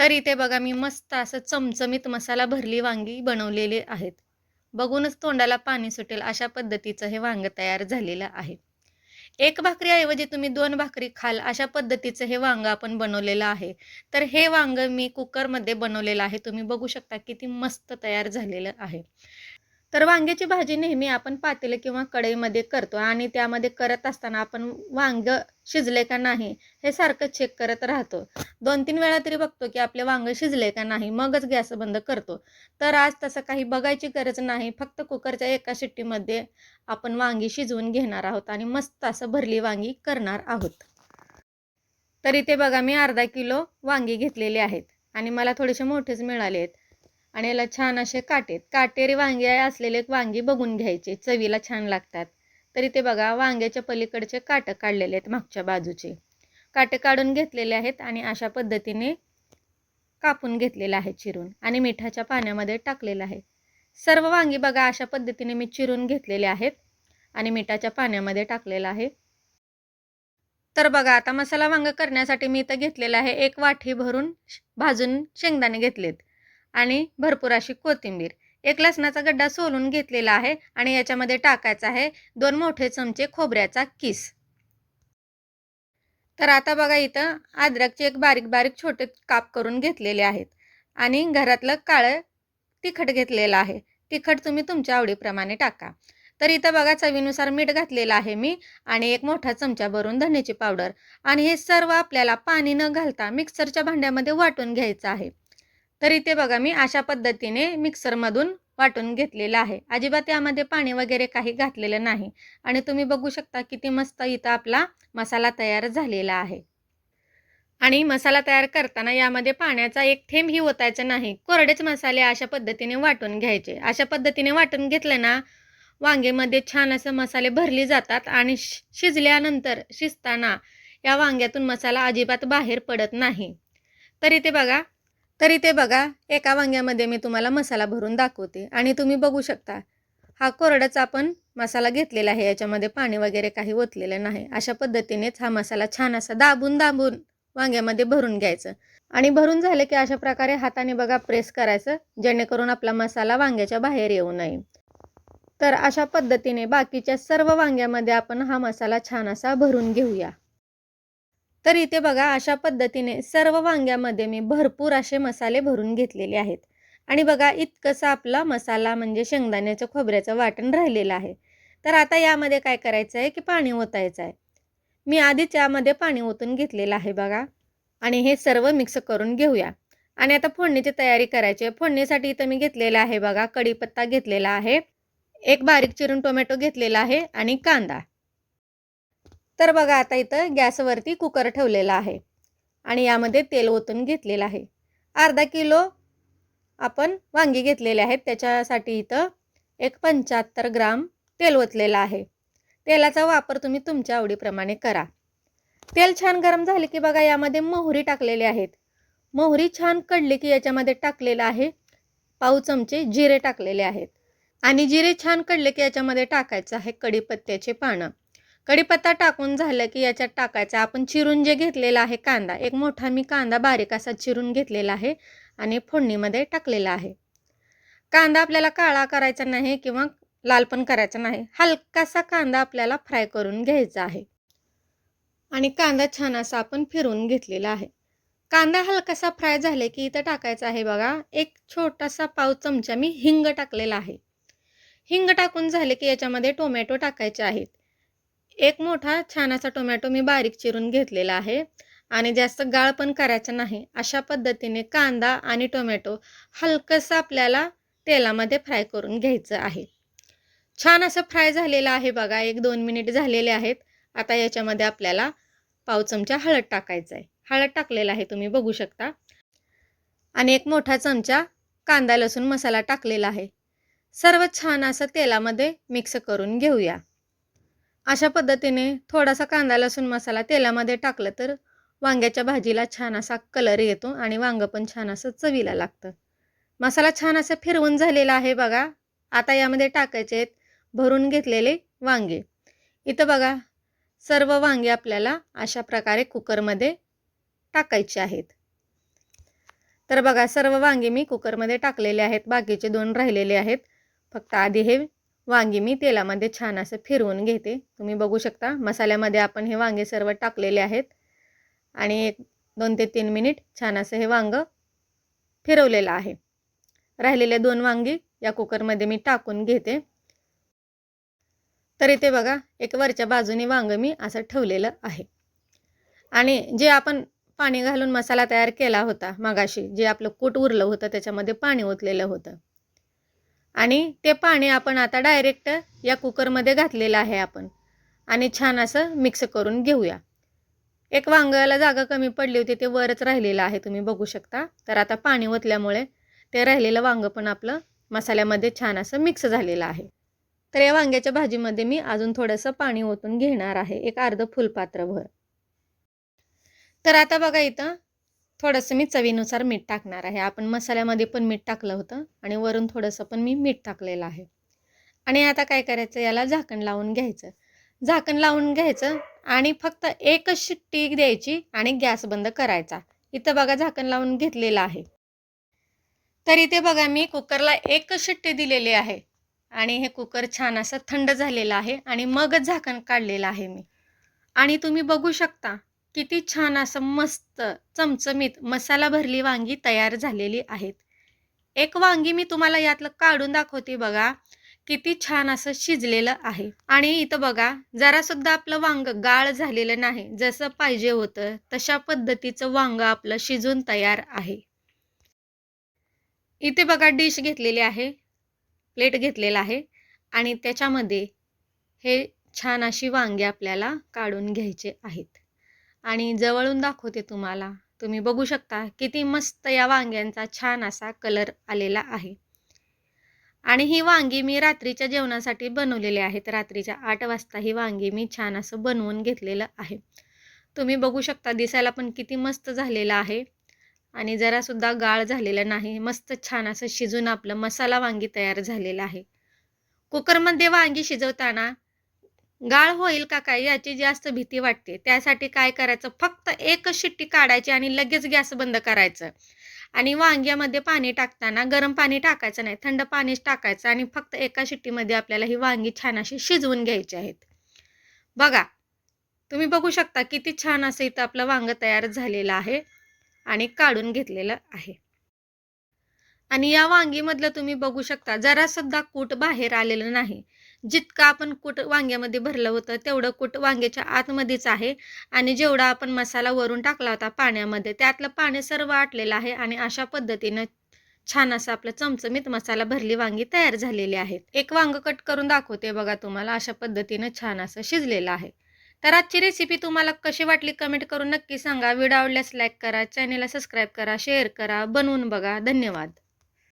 तर इथे बघा मी मस्त असं चमचमीत मसाला भरली वांगी बनवलेली आहेत. बघूनच तोंडाला पाणी सुटेल अशा पद्धतीचं हे वांग तयार झालेलं आहे. एक भाकरीऐवजी तुम्ही दोन भाकरी खाल अशा पद्धतीचं हे वांग आपण बनवलेलं आहे. तर हे वांग मी कुकरमध्ये बनवलेलं आहे. तुम्ही बघू शकता किती मस्त तयार झालेलं आहे. तर वांग्याची भाजी नेहमी आपण पातेलं किंवा कढईमध्ये करतो आणि त्यामध्ये करत असताना आपण वांग शिजले का नाही हे सारखं चेक करत राहतो. दोन तीन वेळा तरी बघतो की आपले वांग शिजले का नाही मगच गॅस बंद करतो. तर आज तसं काही बघायची गरज नाही फक्त कुकरच्या एका शिट्टीमध्ये आपण वांगी शिजवून घेणार आहोत आणि मस्त असं भरली वांगी करणार आहोत. तर इथे बघा मी अर्धा किलो वांगी घेतलेली आहेत आणि मला थोडेसे मोठेच मिळाले आहेत. आणि याला छान असे काटेत काटेरी वांगे असलेले वांगी बघून घ्यायचे. चवीला छान लागतात. तरी ते बघा वांग्याच्या पलीकडचे काटं काढलेले आहेत मागच्या बाजूचे. काटे काढून घेतलेले आहेत आणि अशा पद्धतीने कापून घेतलेलं आहे चिरून आणि मिठाच्या पाण्यामध्ये टाकलेलं आहे. सर्व वांगी बघा अशा पद्धतीने मी चिरून घेतलेले आहेत आणि मिठाच्या पाण्यामध्ये टाकलेलं आहे. तर बघा आता मसाला वांग करण्यासाठी मी इथं घेतलेलं आहे एक वाटी भरून भाजून शेंगदाणे घेतलेत. आणि भरपूर अशी कोथिंबीर. एक लसणाचा गड्डा सोलून घेतलेला आहे आणि याच्यामध्ये टाकायचा आहे दोन मोठे चमचे खोबऱ्याचा किस. तर आता बघा इथं अद्रकचे एक बारीक बारीक छोटे काप करून घेतलेले आहेत आणि घरातलं काळं तिखट घेतलेलं आहे. तिखट तुम्ही तुमच्या आवडीप्रमाणे टाका. तर इथं बघा चवीनुसार मीठ घातलेलं आहे मी आणि एक मोठा चमचा भरून धन्याची पावडर आणि हे सर्व आपल्याला पाणी न घालता मिक्सरच्या भांड्यामध्ये वाटून घ्यायचं आहे. तर इथे बघा मी अशा पद्धतीने मिक्सरमधून वाटून घेतलेलं आहे. अजिबात यामध्ये पाणी वगैरे काही घातलेलं नाही. आणि तुम्ही बघू शकता किती मस्त इथं आपला मसाला तयार झालेला आहे. आणि मसाला तयार करताना यामध्ये पाण्याचा एक थेंबही ओतायचा नाही. कोरडेच मसाले अशा पद्धतीने वाटून घ्यायचे. अशा पद्धतीने वाटून घेतले ना वांगेमध्ये छान असं मसाले भरले जातात आणि शिजल्यानंतर शिजताना या वांग्यातून मसाला अजिबात बाहेर पडत नाही. तर इथे बघा तर इथे बघा एका वांग्यामध्ये मी तुम्हाला मसाला भरून दाखवते आणि तुम्ही बघू शकता हा कोरडाच आपण मसाला घेतलेला आहे याच्यामध्ये पाणी वगैरे काही ओतलेलं नाही. अशा पद्धतीनेच हा मसाला छान असा दाबून दाबून वांग्यामध्ये भरून घ्यायचं. आणि भरून झाले की अशा प्रकारे हाताने बघा प्रेस करायचं जेणेकरून आपला मसाला वांग्याच्या बाहेर येऊ नये. तर अशा पद्धतीने बाकीच्या सर्व वांग्यामध्ये आपण हा मसाला छान असा भरून घेऊया. तर इथे बघा अशा पद्धतीने सर्व वांग्यामध्ये मी भरपूर असे मसाले भरून घेतलेले आहेत. आणि बघा इतकंसा आपला मसाला म्हणजे शेंगदाण्याचं खोबऱ्याचं वाटण राहिलेलं आहे. तर आता यामध्ये काय करायचं आहे की पाणी ओतायचं आहे. मी आधीच यामध्ये पाणी ओतून घेतलेलं आहे बघा. आणि हे सर्व मिक्स करून घेऊया. आणि आता फोडणीची तयारी करायची आहे. फोडणीसाठी इथं मी घेतलेला आहे बघा कढीपत्ता घेतलेला आहे. एक बारीक चिरून टोमॅटो घेतलेला आहे आणि कांदा. तर बघा आता इथं गॅसवरती कुकर ठेवलेला आहे. आणि यामध्ये तेल ओतून घेतलेलं आहे. अर्धा किलो आपण वांगी घेतलेले आहेत त्याच्यासाठी इथं एक पंच्याहत्तर ग्राम तेल ओतलेलं आहे. तेलाचा वापर तुम्ही तुमच्या आवडीप्रमाणे करा. तेल छान गरम झाले की बघा यामध्ये मोहरी टाकलेली आहेत. मोहरी छान कडली की याच्यामध्ये टाकलेलं आहे. पाव चमचे जिरे टाकलेले आहेत. आणि जिरे छान कडले की याच्यामध्ये टाकायचं आहे कढीपत्त्याचे पानं. कढीपत्ता टाकून झालं की याच्यात टाकायचं. आपण चिरून जे घेतलेला आहे कांदा एक मोठा मी कांदा बारीक असा चिरून घेतलेला आहे आणि फोडणीमध्ये टाकलेला आहे. कांदा आपल्याला काळा करायचा नाही किंवा लाल पण करायचा नाही. हलकासा कांदा आपल्याला फ्राय करून घ्यायचा आहे. आणि कांदा छान असा आपण फिरवून घेतलेला आहे. कांदा हलकासा फ्राय झाले की इथं टाकायचा आहे बघा एक छोटासा पाव चमचा मी हिंग टाकलेला आहे. हिंग टाकून झाले की याच्यामध्ये टोमॅटो टाकायचे आहेत. एक मोठा छान असा टोमॅटो मी बारीक चिरून घेतलेला आहे आणि जास्त गाळ पण करायचं नाही. अशा पद्धतीने कांदा आणि टोमॅटो हलकंसं आपल्याला तेलामध्ये फ्राय करून घ्यायचं आहे. छान असं फ्राय झालेलं आहे बघा एक दोन मिनिट झालेले आहेत. आता याच्यामध्ये आपल्याला पाव चमचा हळद टाकायचं आहे. हळद टाकलेला आहे तुम्ही बघू शकता. आणि एक मोठा चमचा कांदा लसूण मसाला टाकलेला आहे. सर्व छान असं तेलामध्ये मिक्स करून घेऊया. अशा पद्धतीने थोडासा कांदा लसूण मसाला तेलामध्ये टाकलं तर वांग्याच्या भाजीला छान असा कलर येतो आणि वांगं पण छान असं चवीला लागतं. मसाला छान असं फिरवून झालेला आहे बघा. आता यामध्ये टाकायचे आहेत भरून घेतलेले वांगे. इथं बघा सर्व वांगे आपल्याला अशा प्रकारे कुकरमध्ये टाकायचे आहेत. तर बघा सर्व वांगे मी कुकरमध्ये टाकलेले आहेत. बाकीचे दोन राहिलेले आहेत. फक्त आधी हे वांगी मी तेलामध्ये छान असं फिरवून घेते. तुम्ही बघू शकता मसाल्यामध्ये आपण हे वांगे सर्व टाकलेले आहेत. आणि एक दोन ते तीन मिनिट छान असं हे वांगं फिरवलेलं आहे. राहिलेले दोन वांगी या कुकरमध्ये मी टाकून घेते. तर इथे बघा एक वरच्या बाजूने वांग मी असं ठेवलेलं आहे. आणि जे आपण पाणी घालून मसाला तयार केला होता मगाशी जे आपलं कूट उरलं होतं त्याच्यामध्ये पाणी ओतलेलं होतं. आणि ते पाणी आपण आता डायरेक्ट या कुकरमध्ये घातलेलं आहे आपण. आणि छान असं मिक्स करून घेऊया. एक वांग्याला जागा कमी पडली होती ते वरच राहिलेलं आहे तुम्ही बघू शकता. तर आता पाणी ओतल्यामुळे ते राहिलेलं वांगं पण आपलं मसाल्यामध्ये छान असं मिक्स झालेलं आहे. तर या वांग्याच्या भाजीमध्ये मी अजून थोडंसं पाणी ओतून घेणार आहे एक अर्ध फुलपात्रभर तर आता बघा इथं थोडंसं मी चवीनुसार मीठ टाकणार आहे. आपण मसाल्यामध्ये पण मीठ टाकलं होतं आणि वरून थोडंसं पण मी मीठ टाकलेलं आहे. आणि आता काय करायचं? याला झाकण लावून घ्यायचं. झाकण लावून घ्यायचं आणि फक्त एकच शिट्टी द्यायची आणि गॅस बंद करायचा. इथं बघा झाकण लावून घेतलेलं आहे. तर इथे बघा मी कुकरला एकच शिट्टी दिलेली आहे. आणि हे कुकर छान असं थंड झालेलं आहे आणि मगच झाकण काढलेलं आहे मी. आणि तुम्ही बघू शकता किती छान असं मस्त चमचमीत मसाला भरली वांगी तयार झालेली आहेत. एक वांगी मी तुम्हाला यातलं काढून दाखवते बघा किती छान असं शिजलेलं आहे. आणि इथं बघा जरासुद्धा आपलं वांग गाळ झालेलं नाही. जसं पाहिजे होतं तशा पद्धतीचं वांग आपलं शिजून तयार आहे. इथे बघा डिश घेतलेली आहे प्लेट घेतलेला आहे. आणि त्याच्यामध्ये हे छान अशी वांगे आपल्याला काढून घ्यायचे आहेत. आणि जवळून दाखवते तुम्हाला. तुम्ही बघू शकता किती मस्त या वांग्यांचा छान असा कलर आलेला आहे. आणि ही वांगी मी रात्रीच्या जेवणासाठी बनवलेली आहेत रात्रीच्या आठ वाजता ही वांगी मी छान असं बनवून घेतलेलं आहे. तुम्ही बघू शकता दिसायला पण किती मस्त झालेलं आहे. आणि जरासुद्धा गाळ झालेलं नाही. मस्त छान असं शिजून आपलं मसाला वांगी तयार झालेलं आहे. कुकरमध्ये वांगी शिजवताना गाळ होईल का काय याची जास्त भीती वाटते. त्यासाठी काय करायचं? फक्त एकच शिट्टी काढायची आणि लगेच गॅस बंद करायचं. आणि वांग्यामध्ये पाणी टाकताना गरम पाणी टाकायचं नाही थंड पाणीच टाकायचं आणि फक्त एका शिट्टीमध्ये आपल्याला ही वांगी छान अशी शिजवून घ्यायची आहेत. बघा तुम्ही बघू शकता किती छान असं इथं आपलं वांगं तयार झालेलं आहे आणि काढून घेतलेलं आहे. आणि या वांगीमधलं तुम्ही बघू शकता जरासुद्धा कूट बाहेर आलेलं नाही. जितकं आपण कूट वांग्यामध्ये भरलं होतं तेवढं कूट वांग्याच्या आतमध्येच आहे. आणि जेवढा आपण मसाला वरून टाकला होता पाण्यामध्ये त्यातलं पाणी सर्व आटलेलं आहे आणि अशा पद्धतीनं छान असं आपलं चमचमीत मसाला भरली वांगी तयार झालेली आहेत. एक वांग कट करून दाखवते बघा तुम्हाला अशा पद्धतीनं छान असं शिजलेलं आहे. तर आजची रेसिपी तुम्हाला कशी वाटली कमेंट करून नक्की सांगा. व्हिडिओ आवडल्यास लाईक करा चॅनेलला सबस्क्राईब करा शेअर करा. बनवून बघा. धन्यवाद.